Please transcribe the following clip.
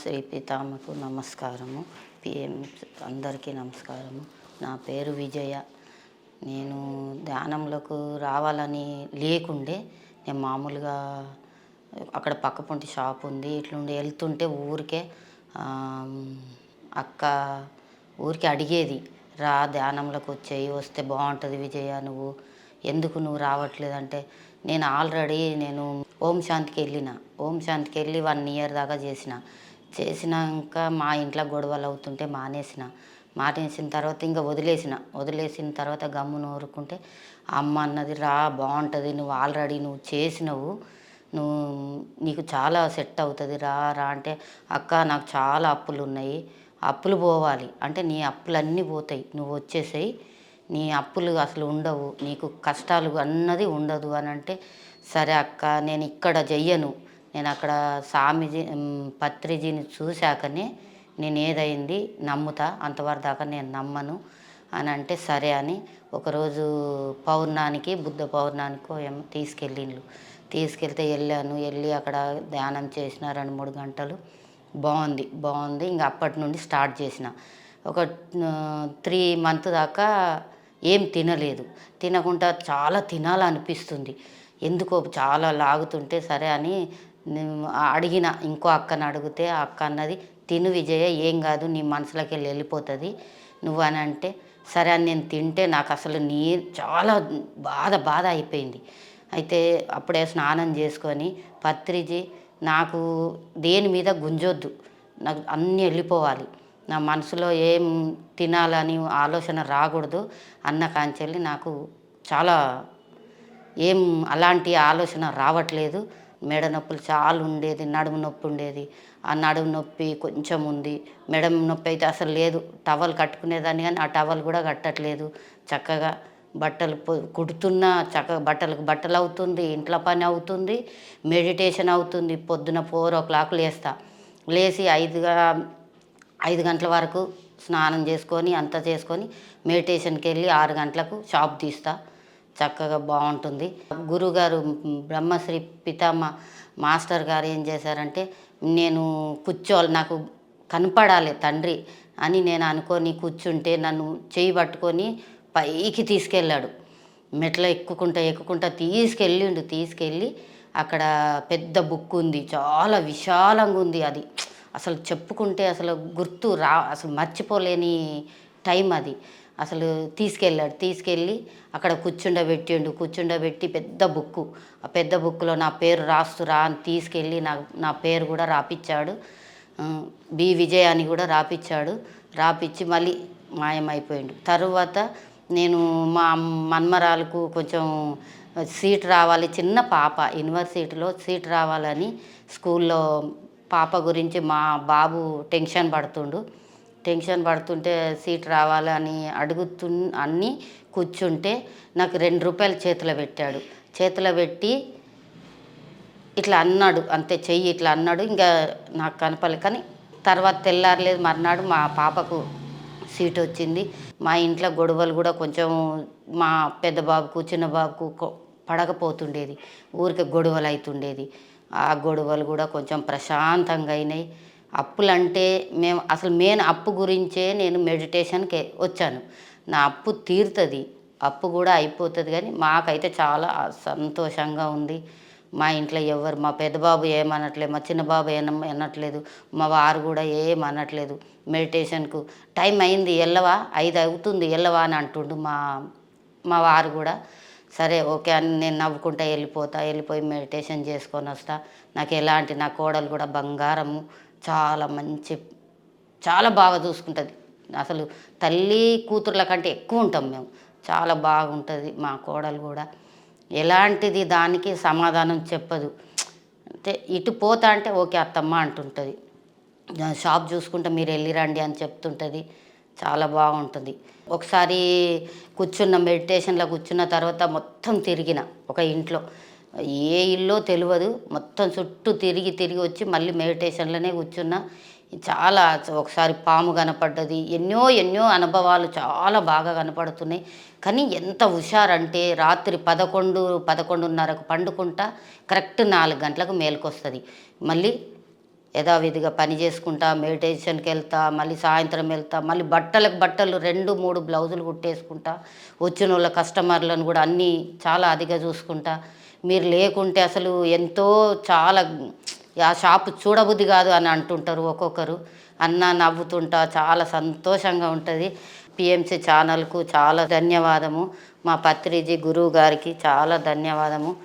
శ్రీ పితామకు నమస్కారము. పిఎం అందరికీ నమస్కారము. నా పేరు విజయ. నేను ధ్యానంలోకి రావాలని లేకుండే నేను మామూలుగా అక్కడ పక్కపొంటి షాప్ ఉంది. ఇట్లుండి వెళ్తుంటే ఊరికే అక్క ఊరికి అడిగేది రా ధ్యానంలోకి వచ్చేయి వస్తే బాగుంటుంది విజయ నువ్వు. ఎందుకు నువ్వు రావట్లేదంటే నేను ఆల్రెడీ నేను ఓం శాంతికి వెళ్ళిన. ఓం శాంతికి వెళ్ళి వన్ ఇయర్ దాకా చేసిన. చేసినాక మా ఇంట్లో గొడవలు అవుతుంటే మానేసిన. మానేసిన తర్వాత ఇంకా వదిలేసిన. వదిలేసిన తర్వాత గమ్మున ఊరుకుంటే అమ్మ అన్నది రా బాగుంటుంది నువ్వు ఆల్రెడీ నువ్వు చేసినవు. నువ్వు నీకు చాలా సెట్ అవుతుంది రా రా అంటే అక్క నాకు చాలా అప్పులు ఉన్నాయి. అప్పులు పోవాలి. అంటే నీ అప్పులన్నీ పోతాయి. నువ్వు వచ్చేసేయి. నీ అప్పులు అసలు ఉండవు. నీకు కష్టాలు అన్నది ఉండదు అని అంటే సరే అక్క నేను ఇక్కడ చెయ్యను నేను అక్కడ స్వామిజీ పత్రిజీని చూశాకనే నేను ఏదైంది నమ్ముతా అంతవరకు దాకా నేను నమ్మను అని అంటే సరే అని ఒకరోజు పౌర్ణానికి బుద్ధ పౌర్ణానికో ఏమో తీసుకెళ్ళిండ్రు తీసుకెళ్తే వెళ్ళాను వెళ్ళి అక్కడ ధ్యానం చేసిన రెండు మూడు గంటలు. బాగుంది బాగుంది. ఇంకా అప్పటి నుండి స్టార్ట్ చేసిన. ఒక త్రీ మంత్ దాకా ఏం తినలేదు. తినకుండా చాలా తినాలనిపిస్తుంది. ఎందుకో చాలా లాగుతుంటే సరే అని అడిగిన ఇంకో అక్కని అడిగితే ఆ అక్క అన్నది తిను విజయ ఏం కాదు నీ మనసులోకి వెళ్ళి వెళ్ళిపోతుంది. నువ్వు అని అంటే సరే అని నేను తింటే నాకు అసలు నీ చాలా బాధ బాధ అయిపోయింది. అయితే అప్పుడే స్నానం చేసుకొని పత్రిజీ నాకు దేని మీద గుంజొద్దు. నాకు అన్నీ వెళ్ళిపోవాలి. నా మనసులో ఏం తినాలని ఆలోచన రాకూడదు అన్న కాంచెల్లి నాకు చాలా ఏం అలాంటి ఆలోచన రావట్లేదు. మెడ నొప్పులు చాలా ఉండేది నడుము నొప్పి ఉండేది. ఆ నడుము నొప్పి కొంచెం ఉంది. మెడ నొప్పి అయితే అసలు లేదు. టవల్ కట్టుకునేదాన్ని కానీ ఆ టవల్ కూడా కట్టట్లేదు చక్కగా. బట్టలు కుడుతున్న కుడుతున్నా చక్కగా బట్టలకు బట్టలు అవుతుంది ఇంట్లో పని అవుతుంది మెడిటేషన్ అవుతుంది. పొద్దున ఫోర్ ఓ క్లాక్ లేస్తా. లేచి ఐదుగా ఐదు గంటల వరకు స్నానం చేసుకొని అంతా చేసుకొని మెడిటేషన్కి వెళ్ళి ఆరు గంటలకు షాప్ తీస్తా. చక్కగా బాగుంటుంది. గురుగారు బ్రహ్మశ్రీ పితామ మాస్టర్ గారు ఏం చేశారంటే నేను కూర్చోవాలి నాకు కనపడాలి తండ్రి అని నేను అనుకొని కూర్చుంటే నన్ను చేయి పట్టుకొని పైకి తీసుకెళ్ళాడు. మెట్ల ఎక్కుకుంటా ఎక్కుకుంటా తీసుకెళ్ళిండు. తీసుకెళ్ళి అక్కడ పెద్ద బుక్ ఉంది. చాలా విశాలంగా ఉంది అది. అసలు చెప్పుకుంటే అసలు గుర్తు రా అసలు మర్చిపోలేని టైం అది. అసలు తీసుకెళ్ళాడు. తీసుకెళ్ళి అక్కడ కూర్చుండబెట్టిండు. కూర్చుండబెట్టి పెద్ద బుక్కు. ఆ పెద్ద బుక్లో నా పేరు రాస్తురా అని తీసుకెళ్ళి నా నా పేరు కూడా రాపిచ్చాడు. బి విజయ్ అని కూడా రాపిచ్చాడు. రాపిచ్చి మళ్ళీ మాయమైపోయిండు. తరువాత నేను మా మన్మరాలకు కొంచెం సీట్ రావాలి. చిన్న పాప యూనివర్సిటీలో సీట్ రావాలని స్కూల్లో పాప గురించి మా బాబు టెన్షన్ పడుతుండు. టెన్షన్ పడుతుంటే సీట్ రావాలని అడుగుతు అన్నీ కూర్చుంటే నాకు రెండు రూపాయలు చేతిలో పెట్టాడు. చేతిలో పెట్టి ఇట్లా అన్నాడు అంతే చెయ్యి ఇట్లా అన్నాడు ఇంకా నాకు కనపలే కానీ తర్వాత తెల్లారలేదు మర్నాడు మా పాపకు సీట్ వచ్చింది. మా ఇంట్లో గొడవలు కూడా కొంచెం మా పెద్ద బాబుకు చిన్న బాబుకు పడకపోతుండేది. ఊరికే గొడవలు అవుతుండేది ఆ గొడవలు కూడా కొంచెం ప్రశాంతంగా అయినాయి. అప్పులంటే మేము అసలు మెయిన్ అప్పు గురించే నేను మెడిటేషన్కి వచ్చాను. నా అప్పు తీరుతుంది. అప్పు కూడా అయిపోతుంది కానీ మాకైతే చాలా సంతోషంగా ఉంది. మా ఇంట్లో ఎవరు మా పెద్ద బాబు ఏమనట్లేదు మా చిన్న బాబు ఏం అనట్లేదు మా వారు కూడా ఏం అనట్లేదు మెడిటేషన్కు టైం అయింది వెళ్ళవా ఐదు అవుతుంది వెళ్ళవా అని అంటుండు మా మా వారు కూడా. సరే ఓకే అని నేను నవ్వుకుంటా వెళ్ళిపోతా వెళ్ళిపోయి మెడిటేషన్ చేసుకొని వస్తా. నాకు ఎలాంటి నా కోడలు కూడా బంగారము. చాలా మంచి చాలా బాగా చూసుకుంటుంది. అసలు తల్లి కూతుర్ల కంటే ఎక్కువ ఉంటాం మేము. చాలా బాగుంటుంది మా కోడలు కూడా. ఎలాంటిది దానికి సమాధానం చెప్పదు. అంటే ఇటు పోతా అంటే ఓకే అత్తమ్మ అంటుంటుంది. షాప్ చూసుకుంటే మీరు వెళ్ళి రండి అని చెప్తుంటుంది. చాలా బాగుంటుంది. ఒకసారి కూర్చున్న మెడిటేషన్లో కూర్చున్న తర్వాత మొత్తం తిరిగిన ఒక ఇంట్లో. ఏ ఇల్లో తెలియదు మొత్తం చుట్టూ తిరిగి తిరిగి వచ్చి మళ్ళీ మెడిటేషన్లోనే కూర్చున్నా. చాలా ఒకసారి పాము కనపడ్డది. ఎన్నో ఎన్నో అనుభవాలు చాలా బాగా కనపడుతున్నాయి. కానీ ఎంత హుషారంటే రాత్రి పదకొండు పదకొండున్నరకు పండుకుంటా కరెక్ట్ నాలుగు గంటలకు మేలుకొస్తుంది. మళ్ళీ యథావిధిగా పని చేసుకుంటా మెడిటేషన్కి వెళ్తా మళ్ళీ సాయంత్రం వెళ్తా మళ్ళీ బట్టలకు బట్టలు రెండు మూడు బ్లౌజులు కుట్టేసుకుంటా వచ్చిన వాళ్ళ కస్టమర్లను కూడా అన్నీ చాలా అదిగా చూసుకుంటా. మీరు లేకుంటే అసలు ఎంతో చాలా ఆ షాపు చూడబుద్ధి కాదు అని అంటుంటారు ఒక్కొక్కరు. అన్న నవ్వుతుంటా చాలా సంతోషంగా ఉంటుంది. పిఎంసి ఛానల్కు చాలా ధన్యవాదము. మా పత్రిజీ గురువు గారికి చాలా ధన్యవాదము.